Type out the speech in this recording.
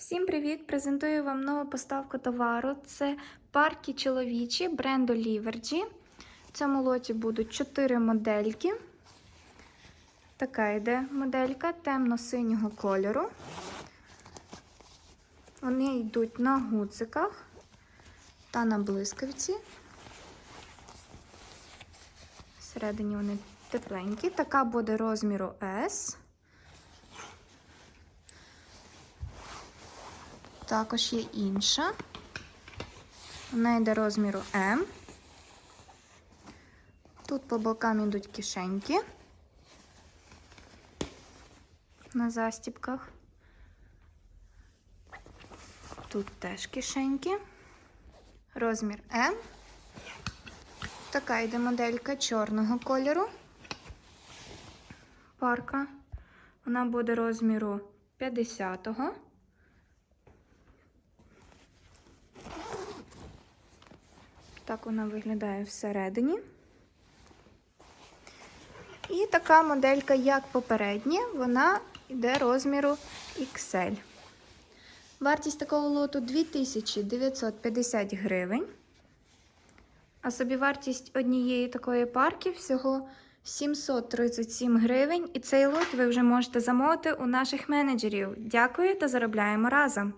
Всім привіт! Презентую вам нову поставку товару. Це парки чоловічі бренду Ліверджі. В цьому лоті будуть 4 модельки. Така йде моделька темно-синього кольору. Вони йдуть на гудзиках та на блискавці. Всередині вони тепленькі. Така буде розміру S. Також є інша. Вона йде розміру М. Тут по бокам йдуть кишеньки на застіпках. Тут теж кишеньки. Розмір М. Така йде моделька чорного кольору. Парка. Вона буде розміру 50-го. Так вона виглядає всередині. І така моделька, як попередня, вона йде розміру XL. Вартість такого лоту 2950 гривень. А собівартість однієї такої парки всього 737 гривень. І цей лот ви вже можете замовити у наших менеджерів. Дякую та заробляємо разом!